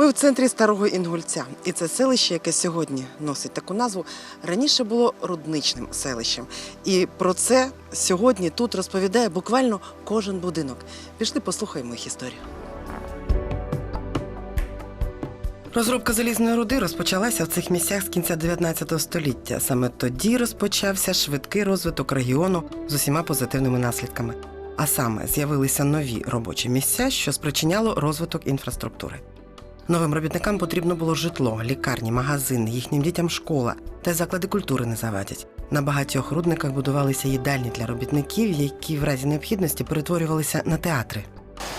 Ми в центрі старого Інгульця, і це селище, яке сьогодні носить таку назву, раніше було рудничним селищем. І про це сьогодні тут розповідає буквально кожен будинок. Пішли, послухаємо їх історію. Розробка залізної руди розпочалася в цих місцях з кінця 19 століття. Саме тоді розпочався швидкий розвиток регіону з усіма позитивними наслідками. А саме з'явилися нові робочі місця, що спричиняло розвиток інфраструктури. Новим робітникам потрібно було житло, лікарні, магазини, їхнім дітям школа та заклади культури не завадять. На багатьох рудниках будувалися їдальні для робітників, які в разі необхідності перетворювалися на театри.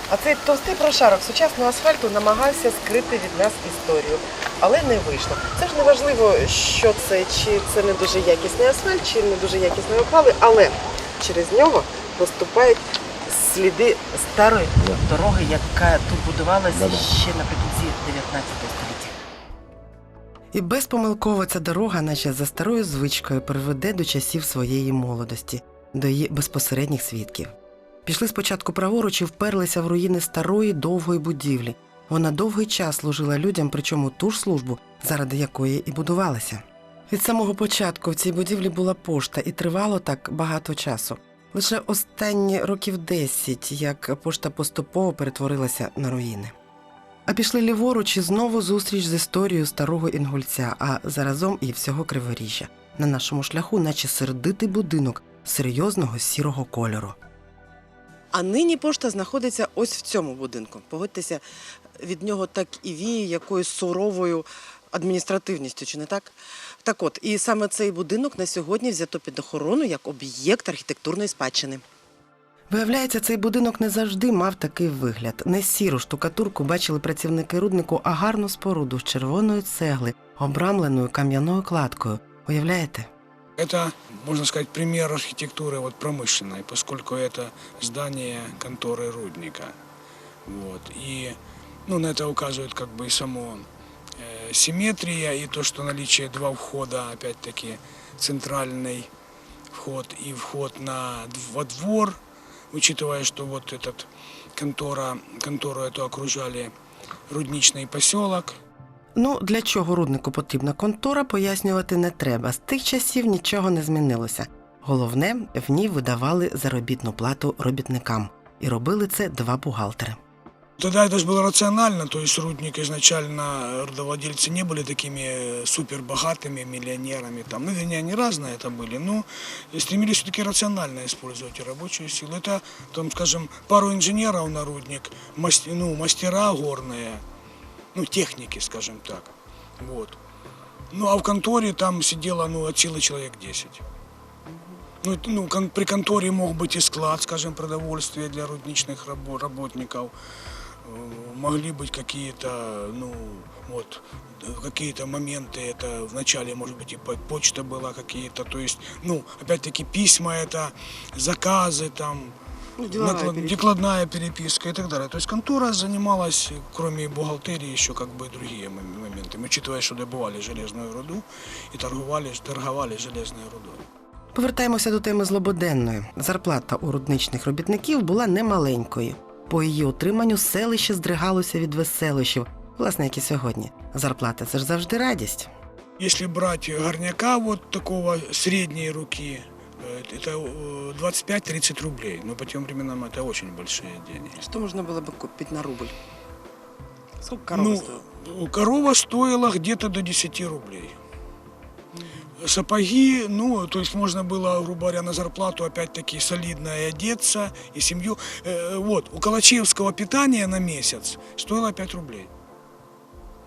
А цей товстий прошарок сучасного асфальту намагався скрити від нас історію, але не вийшло. Це ж не важливо, що це, чи це не дуже якісний асфальт, чи не дуже якісні опали, але через нього поступають сліди старої дороги, яка тут будувалася Да-да. ще наприкінці 19 століття. І безпомилково ця дорога, наче за старою звичкою, приведе до часів своєї молодості, до її безпосередніх свідків. Пішли спочатку праворуч і вперлися в руїни старої довгої будівлі. Вона довгий час служила людям, причому ту ж службу, заради якої і будувалася. Від самого початку в цій будівлі була пошта, і тривало так багато часу. Лише останні років 10, як пошта поступово перетворилася на руїни. А пішли ліворуч і знову зустріч з історією старого Інгульця, а заразом і всього Криворіжжя. На нашому шляху, наче сердитий будинок серйозного сірого кольору. А нині пошта знаходиться ось в цьому будинку. Погодьтеся, від нього так і віє якоюсь суровою адміністративністю, чи не так? Так от, і саме цей будинок на сьогодні взято під охорону як об'єкт архітектурної спадщини. Виявляється, цей будинок не завжди мав такий вигляд. Не сіру штукатурку бачили працівники руднику, а гарну споруду з червоної цегли, обрамленою кам'яною кладкою. Уявляєте? Это, можно сказать, пример архитектуры вот промышленной, поскольку это здание конторы рудника. Вот. И ну, на это указывает как бы и само э, симметрия, и то, что наличие два входа, опять-таки, центральный вход и вход на, во двор, учитывая, что вот этот контора, контору эту окружали рудничный поселок, Ну, для чого руднику потрібна контора, пояснювати не треба. З тих часів нічого не змінилося. Головне, в ній видавали заробітну плату робітникам. І робили це два бухгалтери. Тогда это же было рационально, то есть рудник изначально, родовладельцы не были такими э, супербогатыми миллионерами, там, ну, вернее, они разные это были, но стремились все-таки рационально использовать рабочую силу. Это, там, скажем, пару инженеров на рудник, мас- ну, мастера горные, ну, техники, скажем так, вот. Ну, а в конторе там сидело, ну, от силы человек 10. Ну, ну, при конторе мог быть и склад, скажем, продовольствия для рудничных рабо- работников. Э, Могли быть какие-то, ну, вот, э, какие-то моменты, это вначале, может быть, и по- почта была какие-то, то есть, ну, опять-таки, письма это, заказы там, Ну, наклад- декладная переписка и так далее. То есть контора занималась, кроме бухгалтерии, еще как бы и другие мом- моменты. Учитывая, что добывали железную руду и торговали, торговали железной рудой. Повертаємося до теми злободенної. Зарплата у рудничних робітників була немаленькою. По її утриманню селище здригалося від веселощів, власне, як і сьогодні. Зарплата це ж завжди радість. Если брать горняка вот такого средней руки, э, это э, 25-30 рублей. Но по тем временам это очень большие деньги. Що можна було б купити на рубль? Скільки ну, корова стоила где-то до 10 рублей. Сапоги, ну, то есть можно было, грубо говоря, на зарплату опять-таки солидно и одеться, и семью. Э, вот, у Калачевского питание на месяц стоило 5 рублей.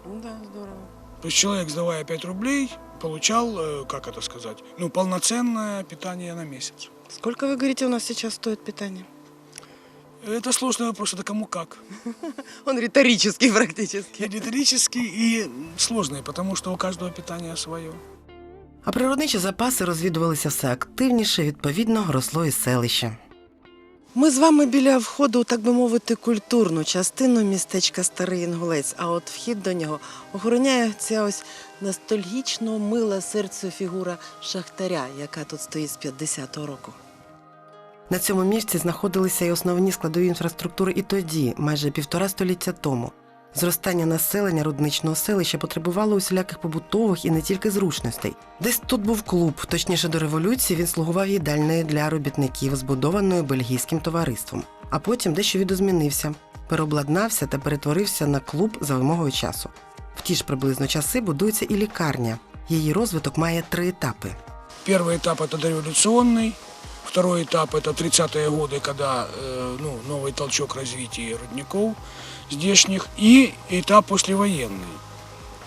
Ну, да, здорово. То есть человек, сдавая 5 рублей, получал, э, как это сказать, ну, полноценное питание на месяц. Сколько, вы говорите, у нас сейчас стоит питание? Это сложный вопрос, это кому как. Он риторический практически. И риторический, и сложный, потому что у каждого питания свое. А природничі запаси розвідувалися все активніше, відповідно, росло і селище. Ми з вами біля входу, так би мовити, культурну частину містечка Старий Інгулець, а от вхід до нього охороняє ця ось ностальгічно мила серцю фігура шахтаря, яка тут стоїть з 50-го року. На цьому місці знаходилися й основні складові інфраструктури і тоді, майже півтора століття тому. Зростання населення рудничного селища потребувало усіляких побутових і не тільки зручностей. Десь тут був клуб, точніше до революції він слугував їдальнею для робітників, збудованою бельгійським товариством. А потім дещо видозмінився, переобладнався та перетворився на клуб за вимогою часу. В ті ж приблизно часи будується і лікарня. Її розвиток має три етапи. Первый этап это дореволюционный, второй этап это 30-е годы, когда э, ну, новый толчок развития рудников здешних, и этап послевоенный,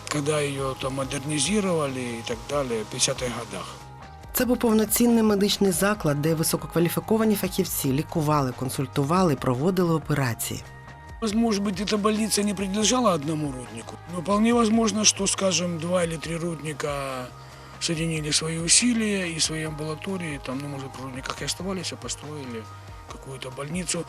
когда ее там модернизировали и так далее в 50-х годах. Це був повноцінний медичний заклад, де висококваліфіковані фахівці лікували, консультували, проводили операції. Может быть, эта больница не принадлежала одному руднику, но вполне возможно, что, скажем, два или три рудника соединили свои усилия и свои амбулатории, там, ну, может, в рудниках и оставались, а построили какую-то больницу.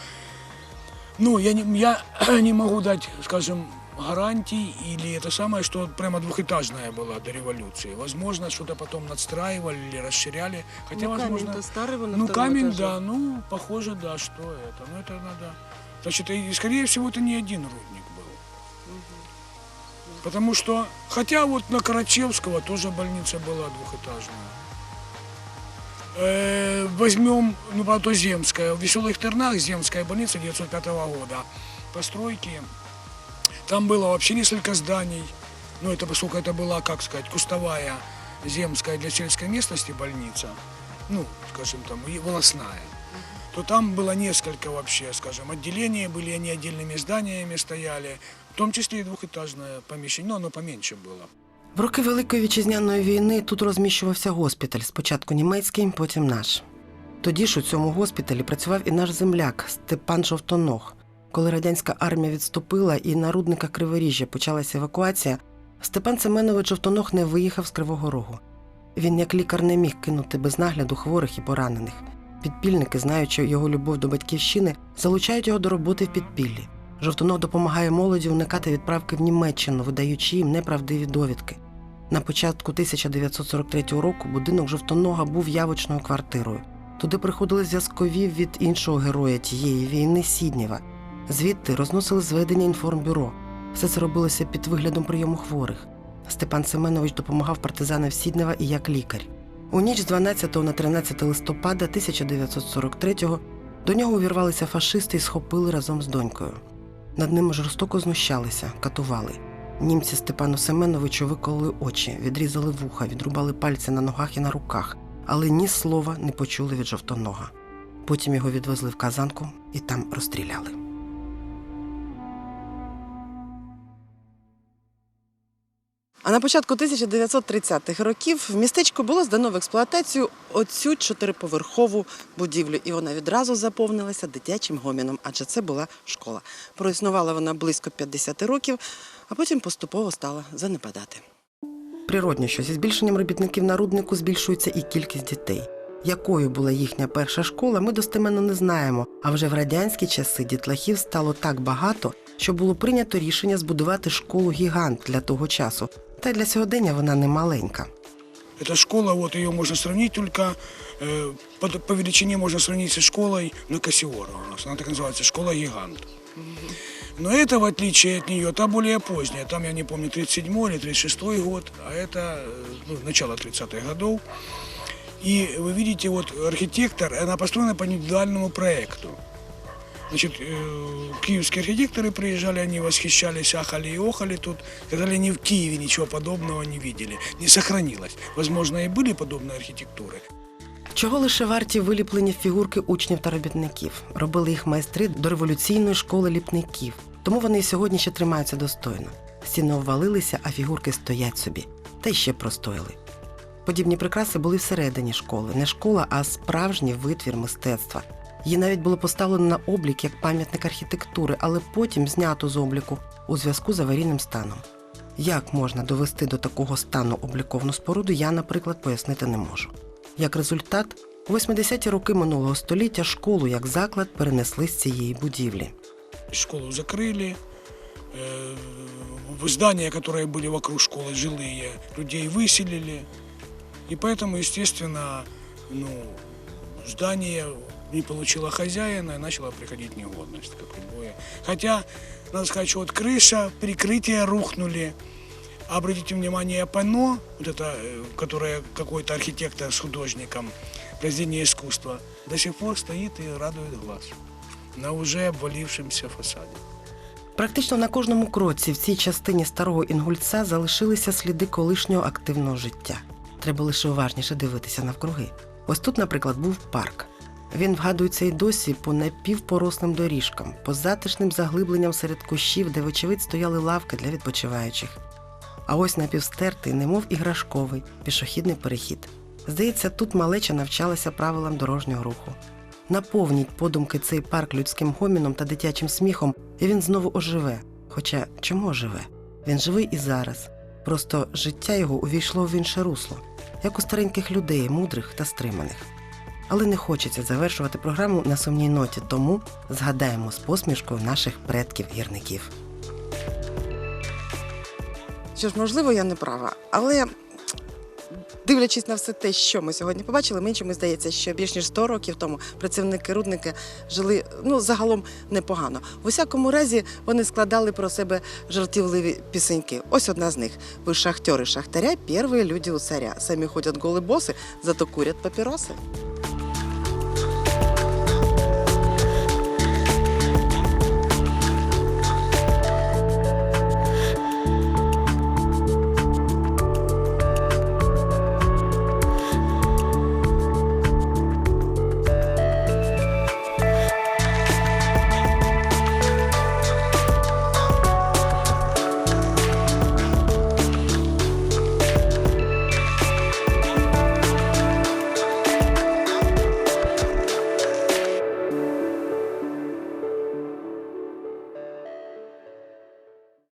Ну, я не, я не могу дать, скажем, гарантий или это самое, что прямо двухэтажная была до революции. Возможно, что-то потом надстраивали или расширяли. Хотя, возможно, старий, ну, камень, да, ну, похоже, да, что это. Ну, это надо... Значит, и, скорее всего, это не один рудник был. Потому что, хотя вот на Карачевского тоже больница была двухэтажная. Э, возьмем, ну, правда, Земская, в Веселых Тернах Земская больница 905 года. Постройки. Там было вообще несколько зданий. Ну, это поскольку это была, как сказать, кустовая земская для сельской местности больница, ну, скажем, там, и волосная, то там было несколько вообще, скажем, отделений были, они отдельными зданиями стояли, в том числе и двухэтажное помещение, но оно поменьше было. В роки Великої вітчизняної війни тут розміщувався госпіталь, спочатку німецький, потім наш. Тоді ж у цьому госпіталі працював і наш земляк Степан Жовтоног. Коли радянська армія відступила і на рудниках Криворіжжя почалася евакуація, Степан Семенович Жовтоног не виїхав з Кривого Рогу. Він як лікар не міг кинути без нагляду хворих і поранених. Підпільники, знаючи його любов до батьківщини, залучають його до роботи в підпіллі. Жовтоног допомагає молоді уникати відправки в Німеччину, видаючи їм неправдиві довідки. На початку 1943 року будинок Жовтонога був явочною квартирою. Туди приходили зв'язкові від іншого героя тієї війни Сіднєва. Звідти розносили зведення інформбюро. Все це робилося під виглядом прийому хворих. Степан Семенович допомагав партизанам Сіднева і як лікар. У ніч з 12 на 13 листопада 1943-го до нього увірвалися фашисти і схопили разом з донькою. Над ними жорстоко знущалися, катували. Німці Степану Семеновичу викололи очі, відрізали вуха, відрубали пальці на ногах і на руках, але ні слова не почули від жовтонога. Потім його відвезли в казанку і там розстріляли. А на початку 1930-х років в містечку було здано в експлуатацію оцю чотириповерхову будівлю, і вона відразу заповнилася дитячим гоміном, адже це була школа. Проіснувала вона близько 50 років, а потім поступово стала занепадати. Природньо, що зі збільшенням робітників на руднику збільшується і кількість дітей. Якою була їхня перша школа, ми достеменно не знаємо. А вже в радянські часи дітлахів стало так багато, що було прийнято рішення збудувати школу гігант для того часу. Та й для сьогодення вона не маленька. Эта школа, вот ее можно сравнить только, э, по, по величине можно сравнить со школой на Кассиора у нас. Она так называется, школа-гигант. Но это, в отличие от нее, та более поздняя. Там, я не помню, 37 или 36 год, а это ну, начало 30-х годов. И вы видите, вот архитектор, она построена по индивидуальному проекту. Значит, э, киевские архитекторы приезжали, они восхищались, ахали и охали тут. Сказали, они в Киеве ничего подобного не видели, не сохранилось. Возможно, и были подобные архитектуры. Чого лише варті виліплені фігурки учнів та робітників. Робили їх майстри до революційної школи ліпників. Тому вони сьогодні ще тримаються достойно. Стіни обвалилися, а фігурки стоять собі. Та й ще простояли. Подібні прикраси були всередині школи. Не школа, а справжній витвір мистецтва. Її навіть було поставлено на облік як пам'ятник архітектури, але потім знято з обліку у зв'язку з аварійним станом. Як можна довести до такого стану обліковну споруду, я, наприклад, пояснити не можу. Як результат, у 80-ті роки минулого століття школу як заклад перенесли з цієї будівлі. Школу закрыли, э, в здания, которые были вокруг школы, жилые, людей выселили. И поэтому, естественно, ну, здание не получило хозяина и начало приходить в негодность. Как любое. Хотя, надо сказать, что вот крыша, прикрытие рухнули. Обратите внимание, панно, вот это, э, которое какой-то архитектор с художником, произведение искусства, до сих пор стоит и радует глаз на уже обвалившемся фасаде. Практично на кожному кроці в цій частині старого інгульця залишилися сліди колишнього активного життя. Треба лише уважніше дивитися навкруги. Ось тут, наприклад, був парк. Він вгадується і досі по напівпорослим доріжкам, по затишним заглибленням серед кущів, де, вочевидь, стояли лавки для відпочиваючих. А ось напівстертий, немов іграшковий, пішохідний перехід. Здається, тут малеча навчалася правилам дорожнього руху. Наповніть подумки цей парк людським гоміном та дитячим сміхом, і він знову оживе. Хоча чому оживе? Він живий і зараз. Просто життя його увійшло в інше русло, як у стареньких людей, мудрих та стриманих. Але не хочеться завершувати програму на сумній ноті, тому згадаємо з посмішкою наших предків-гірників. Що ж, можливо, я не права, але дивлячись на все те, що ми сьогодні побачили, мені чомусь здається, що більш ніж 100 років тому працівники рудника жили ну загалом непогано. В усякому разі вони складали про себе жартівливі пісеньки. Ось одна з них: ви шахтери шахтаря, перші люди у царя. Самі ходять голі боси, зато курять папіроси.